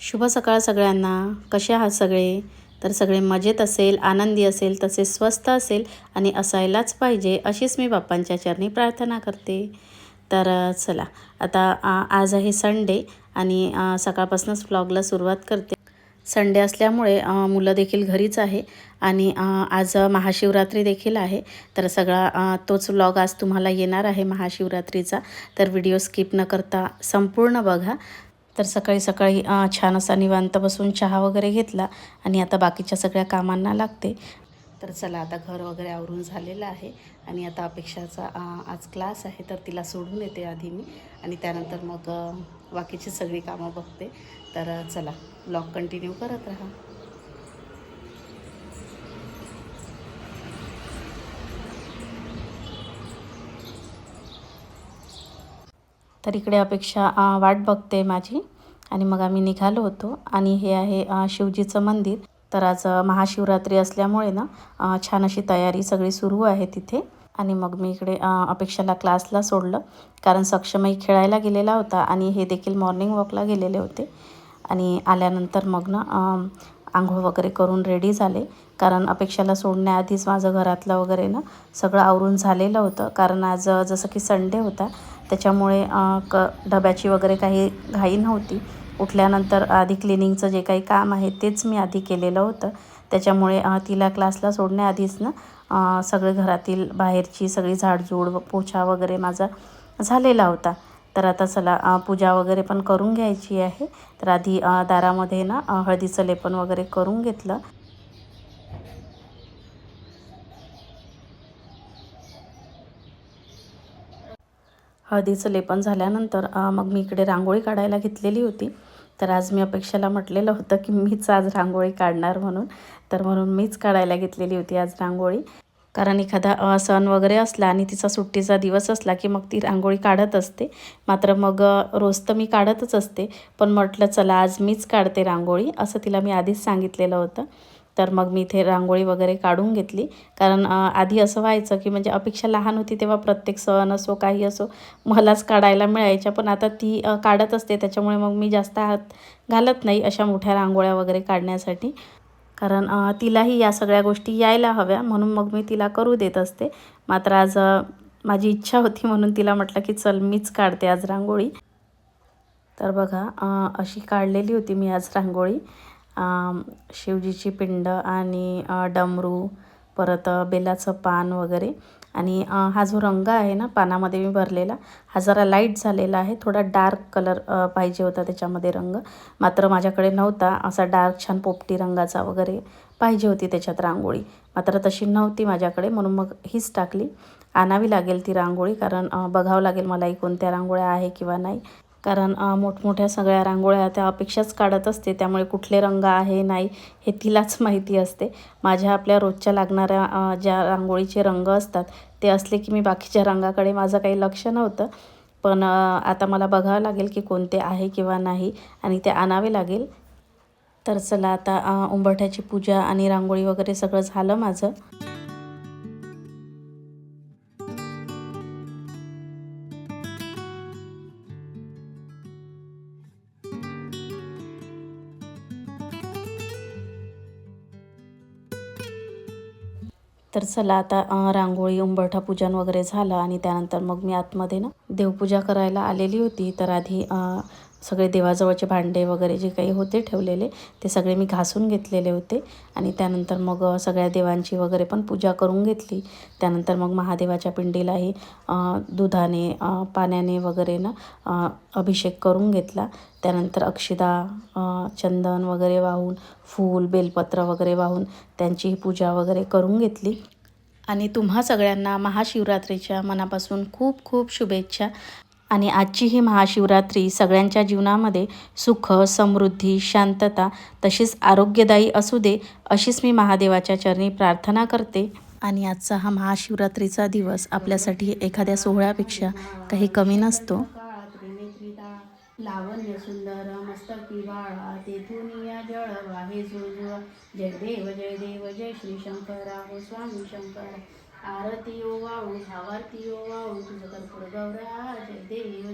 शुभ सकाळ सगळ्यांना. कसे आहात सगळे? तर सगळे मजेत असेल आनंदी असेल तसे स्वस्त असेल आणि असायलाच पाहिजे अशीच मी बाप्पांच्या चरणी प्रार्थना करते. तर चला. आता आज आहे संडे आणि सकाळपासूनच व्लॉगला सुरुवात करते. संडे असल्यामुळे मुलं देखील घरीच आहे आणि आज महाशिवरात्री देखील आहे. तर सगळा तोच व्लॉग आज तुम्हाला येणार आहे महाशिवरात्रीचा. तर व्हिडिओ स्किप न करता संपूर्ण बघा. तर सकाळी सकाळी छान असा निवांत बसून चहा वगैरे घेतला आणि आता बाकीच्या सगळ्या कामांना लागते. तर चला आता घर वगैरे आवरून झालेलं आहे आणि आता अपेक्षाचा आज क्लास आहे तर तिला सोडून येते आधी मी आणि त्यानंतर मग बाकीची सगळी कामं बघते. तर चला ब्लॉग कंटिन्यू करत राहा. तर इकडे अपेक्षा वाट बघते माझी. आणि मग आम्ही निघालो होतो. आणि हे आहे शिवजीचं मंदिर. तर आज महाशिवरात्री असल्यामुळे ना छान अशी तयारी सगळी सुरू आहे तिथे. आणि मग मी इकडे अपेक्षाला क्लासला सोडलं. कारण सक्षमही खेळायला गेलेला होता आणि हे देखील मॉर्निंग वॉकला गेलेले होते. आणि आल्यानंतर मग ना आंघोळ वगैरे करून रेडी झाले. कारण अपेक्षाला सोडण्याआधीच माझं घरातलं वगैरे ना सगळं आवरून झालेलं होतं. कारण आज जसं की संडे होता त्याच्यामुळे क डब्याची वगैरे काही घाई नव्हती. उठल्यानंतर आधी क्लिनिंगचं जे काही काम आहे तेच मी आधी केलेलं होतं. त्याच्यामुळे तिला क्लासला सोडण्याआधीच ना सगळे घरातील बाहेरची सगळी झाडझूड व पोछा वगैरे माझा झालेला होता. तर आता चला पूजा वगैरे पण करून घ्यायची आहे. तर आधी दारामध्ये ना हळदीचं लेपन वगैरे करून घेतलं. हळदीचं लेपन झाल्यानंतर मग मी इकडे रांगोळी काढायला घेतलेली होती. तर आज मी अपेक्षाला म्हटलेलं होतं की मीच आज रांगोळी काढणार म्हणून. तर म्हणून मीच काढायला घेतलेली होती आज रांगोळी. कारण एखादा सण वगैरे असला आणि तिचा सुट्टीचा दिवस असला की मग ती रांगोळी काढत असते. मात्र मग रोज तर मी काढतच असते. पण म्हटलं चला आज मीच काढते रांगोळी असं तिला मी आधीच सांगितलेलं होतं. तर मग मी इथे रांगोळी वगैरे काढून घेतली. कारण आधी असं व्हायचं की म्हणजे अपेक्षा लहान होती तेव्हा प्रत्येक सण असो काही असो मलाच काढायला मिळायच्या. पण आता ती काढत असते. त्याच्यामुळे मग मी जास्त हात घालत नाही अशा मोठ्या रांगोळ्या वगैरे काढण्यासाठी. कारण तिलाही या सगळ्या गोष्टी यायला हव्या. म्हणून मग मी तिला करू देत असते. मात्र आज माझी इच्छा होती म्हणून तिला म्हटलं की चल मीच काढते आज रांगोळी. तर बघा अशी काढलेली होती मी आज रांगोळी. शिवजीची पिंड आणि डमरू परत बेलाचं पान वगैरे. आणि हा जो रंग आहे ना पानामध्ये मी भरलेला हा जरा लाइट झालेला आहे. थोडा डार्क कलर पाहिजे होता त्याच्यामध्ये रंग. मात्र माझ्याकडे नव्हता असा डार्क छान पोपटी रंगाचा वगैरे पाहिजे होती त्याच्यात रांगोळी. मात्र तशी नव्हती माझ्याकडे म्हणून मग हीच टाकली. आणावी लागेल ती रांगोळी कारण बघावं लागेल मलाही कोणत्या रांगोळ्या आहे किंवा नाही. कारण मोठमोठ्या सगळ्या रांगोळ्या त्या अपेक्षाच काढत असते. त्यामुळे कुठले रंग आहे नाही हे तिलाच माहिती असते. माझ्या आपल्या रोजच्या लागणाऱ्या ज्या रांगोळीचे रंग असतात ते असले की मी बाकीच्या रंगाकडे माझं काही लक्ष नव्हतं. पण आता मला बघावं लागेल की कोणते आहे किंवा नाही आणि ते आणावे लागेल. तर चला आता उंबरठ्याची पूजा आणि रांगोळी वगैरे सगळं झालं माझं. तर चला आता रांगोळी उंबरठा पूजन वगैरे झालं आणि त्यानंतर मग मी आतमध्ये ना देवपूजा करायला आलेली होती. तर आधी सगळे देवाजवळचे भांडे वगैरे जे काही होते ठेवलेले ते सगळे मी घासून घेतलेले होते. आणि त्यानंतर मग सगळ्या देवांची वगैरे पण पूजा करून घेतली. त्यानंतर मग महादेवाच्या पिंडीलाही दुधाने पाण्याने वगैरे ना अभिषेक करून घेतला. त्यानंतर अक्षदा चंदन वगैरे वाहून फूल बेलपत्र वगैरे वाहून त्यांची पूजा वगैरे करून घेतली. आणि तुम्हा सगळ्यांना महाशिवरात्रीच्या मनापासून खूप खूप शुभेच्छा. आणि आजची ही महाशिवरात्री सगळ्यांच्या जीवनामध्ये सुख समृद्धी शांतता तशीच आरोग्यदायी असू दे अशीच मी महादेवाच्या चरणी प्रार्थना करते. आणि आजचा हा महाशिवरात्रीचा दिवस आपल्यासाठी एखाद्या सोहळ्यापेक्षा काही कमी नसतो. लावण्य सुंदर मस्तकी बाळा तेथून या जळ वाहे जुळजुळ जय देव जय देव जय श्री शंकरा हो स्वामी शंकर. आरती ओ वाळू भावारती ओ वाळू तुझं कर्पूर गौरा जय देव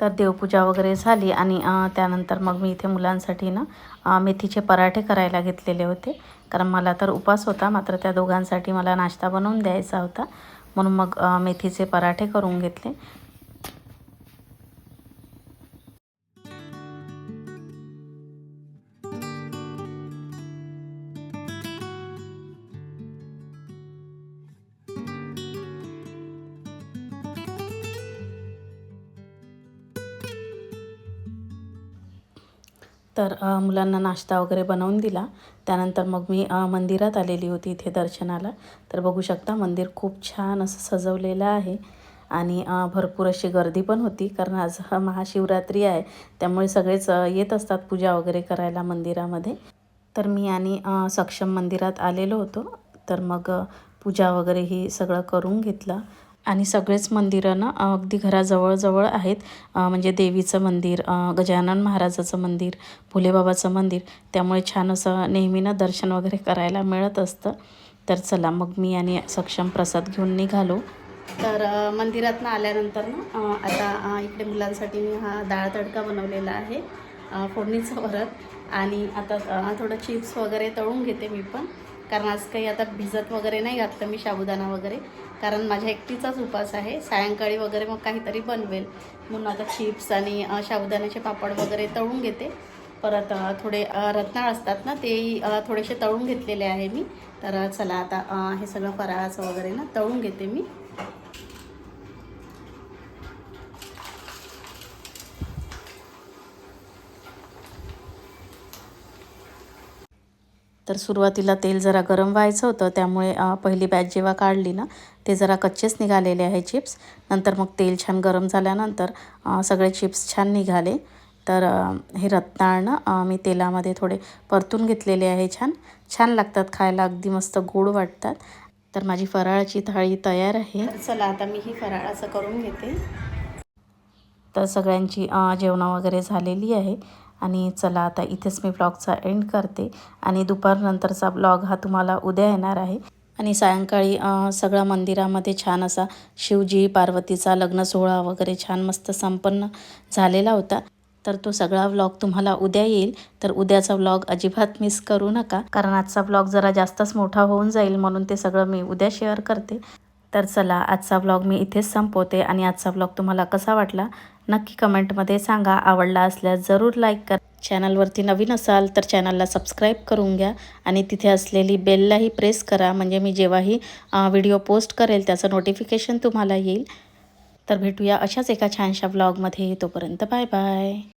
तर देवपूजा वगैरे झाली आणि त्यानंतर मग मी इथे मुलांसाठी ना मेथीचे पराठे करायला घेतलेले होते. कारण मला तर उपास होता मात्र त्या दोघांसाठी मला नाश्ता बनवून द्यायचा होता. म्हणून मग मेथीचे पराठे करून घेतले. तर मुलांना नाश्ता वगैरे बनवून दिला. त्यानंतर मग मी मंदिरात आलेली होती इथे दर्शनाला. तर बघू शकता मंदिर खूप छान असं सजवलेलं आहे. आणि भरपूर अशी गर्दी पण होती कारण आज हा महाशिवरात्री आहे. त्यामुळे सगळेच येत असतात पूजा वगैरे करायला मंदिरामध्ये. तर मी आणि सक्षम मंदिरात आलेलो होतो. तर मग पूजा वगैरे ही सगळं करून घेतलं. आणि सगळेच मंदिरं ना अगदी घराजवळजवळ आहेत. म्हणजे देवीचं मंदिर गजानन महाराजाचं मंदिर भोलेबाबाचं मंदिर. त्यामुळे छान असं नेहमी ना दर्शन वगैरे करायला मिळत असतं. तर चला मग मी आणि सक्षम प्रसाद घेऊन निघालो. तर मंदिरात मंदिरातनं आल्यानंतर ना आता इकडे मुलांसाठी मी हा डाळ तडका बनवलेला आहे फोडणीचं वरत आणि आता थोडं चिप्स वगैरे तळून घेते मी पण. कारण आज काही आता भिजत वगैरे नाही घातलं मी साबुदाणा वगैरे. कारण माझ्या एकटीचाच उपास आहे. सायंकाळी वगैरे मग काहीतरी बनवेल. म्हणून आता चिप्स आणि साबुदाण्याचे पापड वगैरे तळून घेते. परत थोडे रत्नाळ असतात ना तेही थोडेसे तळून घेतलेले आहे मी. तर चला आता हे सगळं फराळाचं वगैरे ना तळून घेते मी. तर सुरुवातीला तेल जरा गरम व्हायचं होतं त्यामुळे पहिली बॅच जेव्हा काढली ना ते जरा कच्चेच निघालेले आहे चिप्स नंतर मग तेल छान गरम झाल्यानंतर सगळे चिप्स छान निघाले. तर हे रत्नाळ मी तेलामध्ये थोडे परतून घेतलेले आहे छान. छान लागतात खायला अगदी मस्त गोड वाटतात. तर माझी फराळाची थाळी तयार आहे. चला आता मी ही असं करून घेते. तर सगळ्यांची जेवणं वगैरे झालेली आहे. आणि चला आता इथेच मी ब्लॉगचा एंड करते. आणि दुपारनंतरचा ब्लॉग हा तुम्हाला उद्या येणार आहे. आणि सायंकाळी सगळ्या मंदिरामध्ये छान असा शिवजी पार्वतीचा लग्न सोहळा वगैरे छान मस्त संपन्न झालेला होता. तर तो सगळा व्लॉग तुम्हाला उद्या येईल. तर उद्याचा व्लॉग अजिबात मिस करू नका. कारण आजचा व्लॉग जरा जास्तच मोठा होऊन जाईल म्हणून ते सगळं मी उद्या शेअर करते. तर चला आजचा व्लॉग मी इथेच संपवते. आणि आजचा व्लॉग तुम्हाला कसा वाटला? नक्की कमेंटमध्ये सांगा. आवडला असल्यास जरूर लाईक करा. चॅनलवरती नवीन असाल तर चॅनलला सबस्क्राईब करून घ्या आणि तिथे असलेली बेललाही प्रेस करा. म्हणजे मी जेव्हाही व्हिडिओ पोस्ट करेल त्याचं नोटिफिकेशन तुम्हाला येईल. तर भेटूया अशाच एका छानशा व्लॉगमध्ये तोपर्यंत बाय बाय